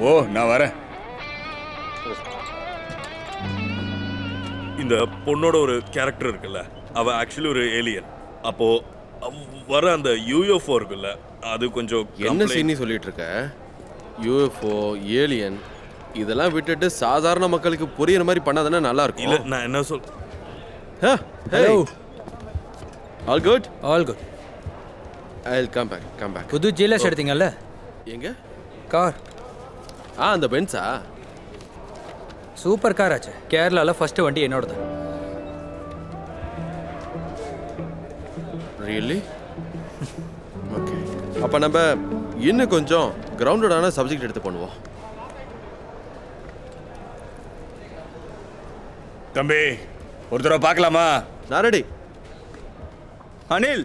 ஓ நான் வரேன். இந்த பொண்ணோட ஒரு கேரக்டர் இருக்குல்ல அவ ஆக்சுவலி ஒரு ஏலியன் அப்போ அவ் வர அந்த யூஎஃப்ஓ இருக்குல்ல அது கொஞ்சம் என்ன complaint- சீனி சொல்லிட்டு இருக்க யூஎஃப்ஓ ஏலியன் இதெல்லாம் விட்டுட்டு சாதாரண மக்களுக்கு புரியுற மாதிரி பண்ணாதானே நல்லா இல்ல இருக்கும் நான் என்ன சொல் hello all good all good I will come back come back புது ஜிஎல்எஸ் எடுத்தீங்கல்ல? எங்க? கார் ஆ அந்த பென்ஸா சூப்பர் கார் ஆச்சு. கேரளாவில் ஃபர்ஸ்ட் வண்டி என்னோடது. ரியலி ஓகே அப்போ நம்ம இன்னும் கொஞ்சம் கிரவுண்டடான சப்ஜெக்ட் எடுத்து பண்ணுவோம். தம்பி ஒரு தடவை பார்க்கலாமா? நான் ரெடி அனில்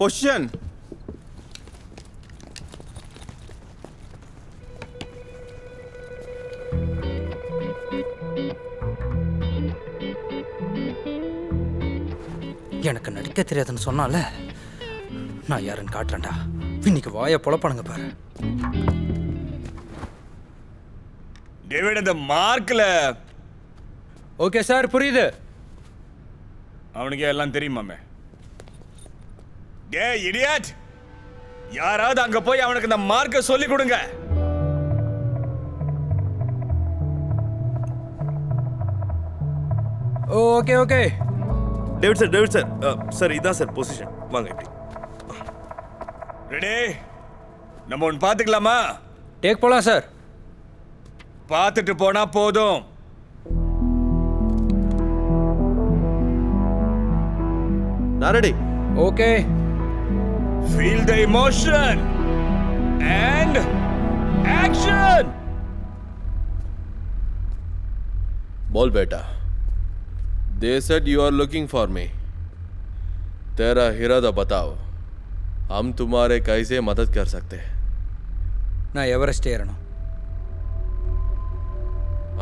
பொசிஷன் எனக்கு நடிக்க தெரியாதுன்னு சொன்னால நான் யாருன்னு காட்டுறேன்டா. இன்னைக்கு வாயை பொழப்பானுங்க பாரு. டேவிட் அந்த மார்க்ல. ஓகே சார் புரியுது. அவனுக்கே எல்லாம் தெரியுமாமே. டே இடியட். யாராவது அங்க போய் அவனுக்கு இந்த மார்க்க சொல்லி கொடுங்க. Okay okay. David sir David sir sir இதான் சார் பொசிஷன் வாங்க இப்படி ரெடி நம்ம ஒன்று பார்த்துக்கலாமா டேக் போலாம் சார் பார்த்துட்டு போனா போதும் நான் ready okay Feel the emotion and action. बोल बेटा they said you are looking for me तेरा इरादा बताओ हम तुम्हारे कैसे मदद कर सकते हैं நான் எவரெஸ்ட் ஏறணும்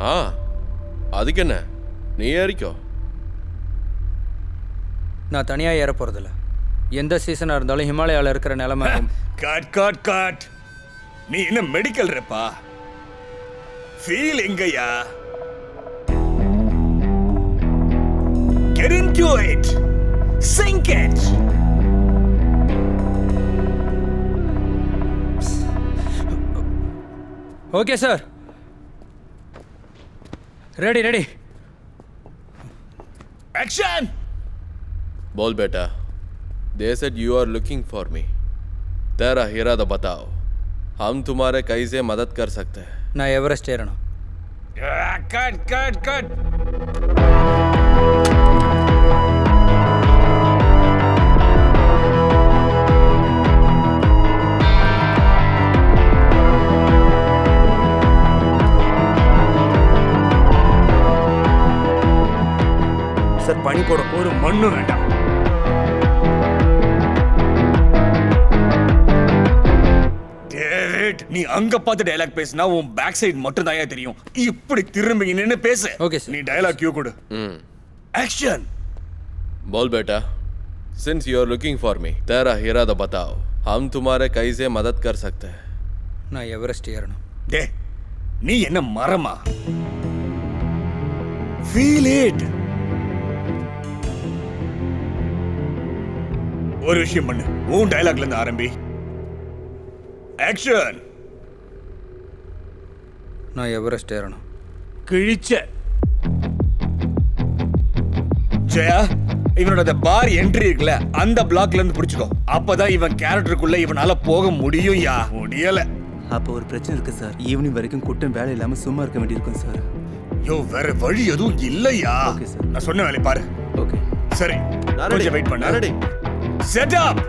ஆ அதுக்கு என்ன நீ ஏறிக்கோ நான் தனியாக ஏற போகிறதில்ல எந்த சீசனாக இருந்தாலும் ஹிமாலயாவில் இருக்கிற நிலமை கட் கட் கட் நீ என்ன மெடிக்கல் ரெப்பா ஃபீல் எங்கயா Get into it. Sink it. Okay sir ready ready action बोल बेटा they said you are looking for me तेरा इरादा बताओ हम तुम्हारे कैसे मदद कर सकते हैं? ना Everest cut cut cut sir பனி போட ஒரு மண்ணு வேண்டாம் டேவிட் நீ அங்க பார்த்து டயலாக் பேசினா உன் பேக் சைடு மட்டும் தான் தெரியும் இப்படி திரும்பி நின்னு பேசு Okay, sir. நீ டயலாக் கியூ கொடு हम्म ஆக்ஷன் बोल बेटा since you are looking for me तेरा इरादा बताओ हम तुम्हारे कैसे मदद कर सकते हैं நான் எவரெஸ்ட் ஏறணும் டே நீ என்ன மரமா ஃபீல் இட் ஒரு விஷயம் பண்ணு. உன் டயலாக்ல இருந்து ஆரம்பி. ஆக்ஷன் நான் எவரெஸ்ட் ஏறணும். கிழிச்ச. ஜெயா இவனோட அந்த பார் என்ட்ரி இருக்குல்ல அந்த பிளாக்ல இருந்து பிடிச்சுக்கோ. அப்பதான் இவன் கேரக்டருக்குள்ள இவனால போக முடியும் யா. முடியல. அப்போ ஒரு பிரச்சனை இருக்கு சார் ஈவினிங் வரைக்கும் கூட்டம் வேலை இல்லாம சும்மா இருக்க வேண்டியிருக்கும் சார் யோ வேற வழி எதுவும் இல்லையா. நான் சொன்ன வேலையை பாரு. ஓகே சரி. கொஞ்சம் வெயிட் பண்ணு. Set up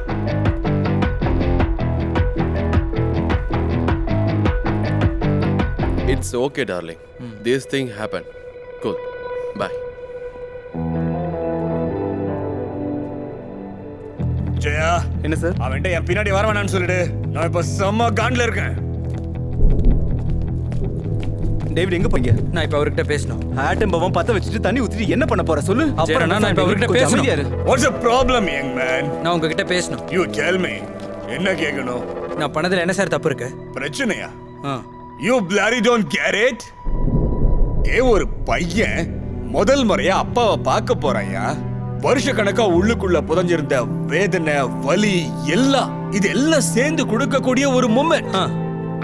It's okay, darling. This thing happened. Cool. Bye. Jaya என்ன சார் அவன்கிட்ட என் பின்னாடி வர வேணாம்னு சொல்லிடு நான் இப்ப செம்ம காண்ட்ல இருக்கேன் டேவிட் எங்க போங்க நான் இப்போ அவர்கிட்ட பேசணும். ஆட்டம் பவம் பத்த வச்சுட்டு தண்ணி ஊத்திட்டு என்ன பண்ண போற சொல்லு? ஜெயராணா, நான் இப்ப அவர்கிட்ட பேசணும். What's a problem young man நான் உங்ககிட்ட பேசணும். யூ டெல் மீ என்ன கேட்கணும் நான் பண்ணதில் என்ன சார் தப்பு இருக்கு? பிரச்சனையா? ஆ. You bloody don't care it ஏ ஒரு பையன் முதல் முறையா அப்பாவை பார்க்க போறாயா வருஷ கணக்கா உள்ளுக்குள்ள புதஞ்சிருந்த வேதனை வலி எல்லாம் இது எல்லாம் சேர்ந்து கொடுக்கக்கூடிய ஒரு மூமெண்ட் ஆ.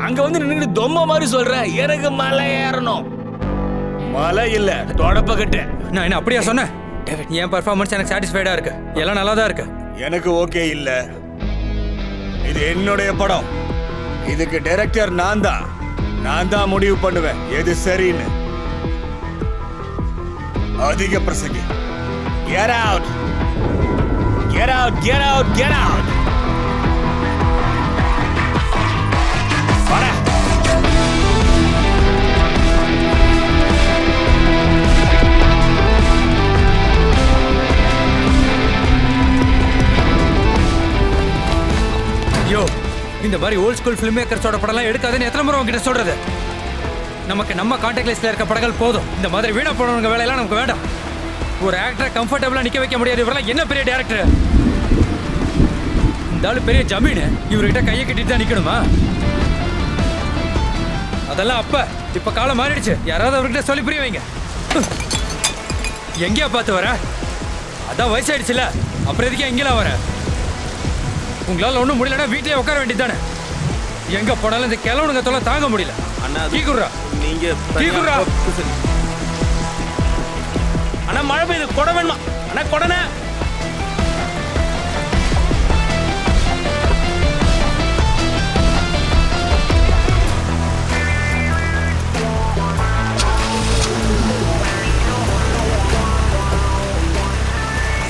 அங்க வந்து நின்னு தொம்ம மாதிரி சொல்ற. எனக்கு மலை ஏறணும். மலை இல்ல தொடப்பக்கட்டு நான் என்ன அப்படியா சொன்னேன்? என் பர்ஃபார்மன்ஸ் எனக்கு சாட்டிஸ்ஃபைடாக இருக்கு. எல்லாம் நல்லா தான் இருக்கு. எனக்கு ஓகே இல்ல. இது என்னுடைய படம். இதுக்கு டைரக்டர் நான் தான். நான் தான் முடிவு பண்ணுவேன். எது சரின்னு. அதிக பிரசங்கி. Get out get out get out get out இந்த மாதிரி ஓல்ட் ஸ்கூல் ஃபிலிம் மேக்கர்ஸோட படம்லாம் எடுக்காதுன்னு எத்தனை முறை உங்ககிட்ட சொல்றது? நமக்கு நம்ம கான்டாக்ட் லிஸ்ட்ல இருக்க படங்கள் போதும். இந்த மாதிரி வீணா போனவங்க வேலையெல்லாம் நமக்கு வேண்டாம். ஒரு ஆக்டரை கம்ஃபர்டபுளாக நிற்க வைக்க முடியாது. இவரெல்லாம் என்ன பெரிய டேரக்டர் இந்த பெரிய ஜமீன். இவர்கிட்ட கையை கட்டிட்டு தான் நிற்கணுமா அதெல்லாம் அப்ப. இப்ப காலம் மாறிடுச்சு. யாராவது அவர்கிட்ட சொல்லி புரிய வைங்க. எங்கேயா பார்த்து வர? அதான் வயசாயிடுச்சுல. அப்புறம் எதுக்கே எங்கேலாம் வர? உங்களால ஒண்ணும் முடியலன்னா வீட்லயே உட்கார வேண்டியதானே எங்க போனாலும் இந்த கிழவனுங்க தொல்லை தாங்க முடியல. அண்ணா டீ குடுறா. நீங்க டீ குடுறா. அண்ணா மழை பெய்யுது. கொடை வேணுமா? அண்ணா கொடனே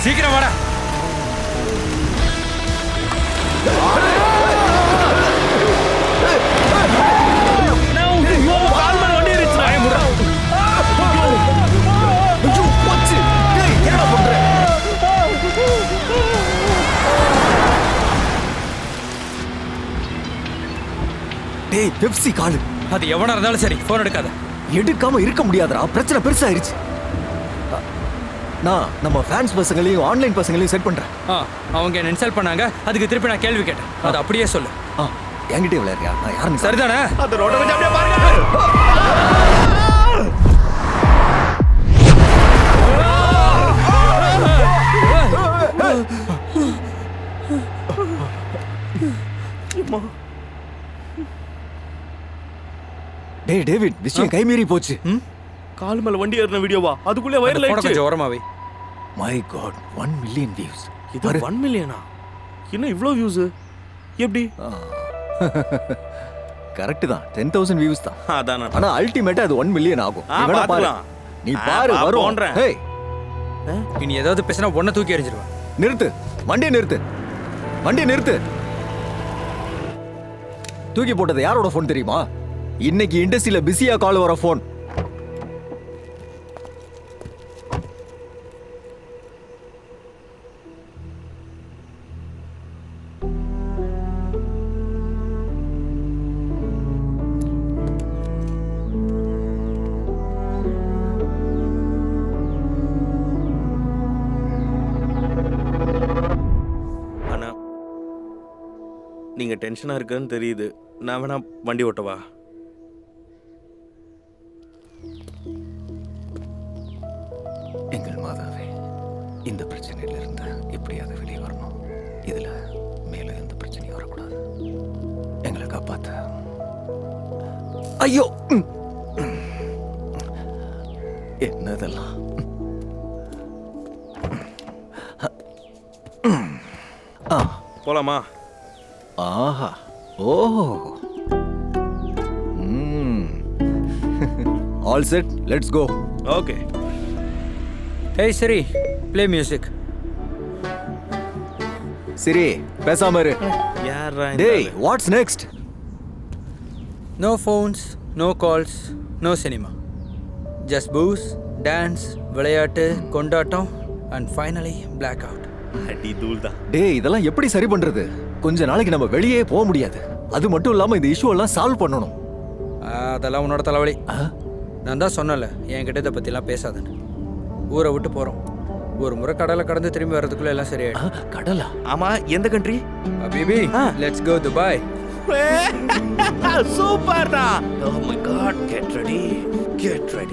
சீக்கிரம் வாடா. டேய் பெப்சி காலு அது எவனா இருந்தாலும் சரி போன் எடுக்காத எடுக்காம இருக்க முடியாதுடா பிரச்சனை பெருசாயிருச்சு நான் நம்ம ஃபேன்ஸ் பசங்களையும் ஆன்லைன் பசங்களையும் செட் பண்றேன் ஆ அவங்க என்ன இன்சல்ட் பண்ணாங்க அதுக்கு திருப்பி நான் கேள்வி கேட்டேன் அது அப்படியே சொல்லு ஆ என்கிட்ட விளையாடுறியா நான் யாருன்னு சரிதானே அந்த ரோட கொஞ்சம் அப்படியே பாருங்க டேய் டேவிட் விஷயம் கைமீறி போச்சு. கால் மேல வண்டி ஏறின வீடியோவா அதுக்குள்ளே வைரல் ஆயிடுச்சு. கொஞ்சம் ஓரமா வை my God one million views இது ஒன் மில்லியனா என்ன இவ்ளோ வியூஸ் எப்படி? கரெக்ட் தான். டென் தௌசண்ட் வியூஸ் தான். அதான். ஆனா அல்டிமேட்டா அது ஒன் மில்லியன் ஆகும். பாரு. நீ ஆ, பாரு வரும். ஹேய். இனி ஏதாவது பேசினா ஒன்ன தூக்கி எறிஞ்சிருவேன். நிறுத்து. வண்டியை நிறுத்து. வண்டியை நிறுத்து. தூக்கி போட்டது யாரோட ஃபோன் தெரியுமா? இன்னைக்கு இண்டஸ்ட்ரியில பிஸியா கால் வர ஃபோன் அண்ணா நீங்க இருக்குன்னு தெரியுது. நான் வேணா வண்டி ஓட்டவா? இந்த பிரச்சனையில இருந்து எப்படியாவது வெளியே வரணும். இதுல மேல எந்த பிரச்சனையும் வரக்கூடாது. எங்களை காப்பாத்த. ஐயோ. என்னதெல்லாம்? ஆ. போலாமா? ஆஹா. ஓஹோ all set let's go okay ஏய் சரி ப்ளே மியூசிக் சரி பேசாம இரு. யாரா டேய் what's next no phones no calls no cinema just booze dance விளையாட்டு கொண்டாட்டம் அண்ட் ஃபைனலி பிளாக் அவுட் அடி தூள் தான் டேய் இதெல்லாம் எப்படி சரி பண்றது? கொஞ்ச நாளைக்கு நம்ம வெளியே போக முடியாது. அது மட்டும் இல்லாம இந்த இஷ்யூ எல்லாம் சால்வ் பண்ணணும். அதெல்லாம் உன்னோட தலைவலி? நான் தான் சொன்னல என்கிட்ட இதை பற்றிலாம் பேசாதன்னு. ஊரை விட்டு போகிறோம் ஒரு முறை கடலை கடந்து திரும்பி வர்றதுக்குள்ள எல்லாம் சரியாயிடும். கடலா? ஆமா எந்த கண்ட்ரி அபிபி லெட்ஸ் கோ துபாய் சூப்பர் தான் ஓ my God get ready get ready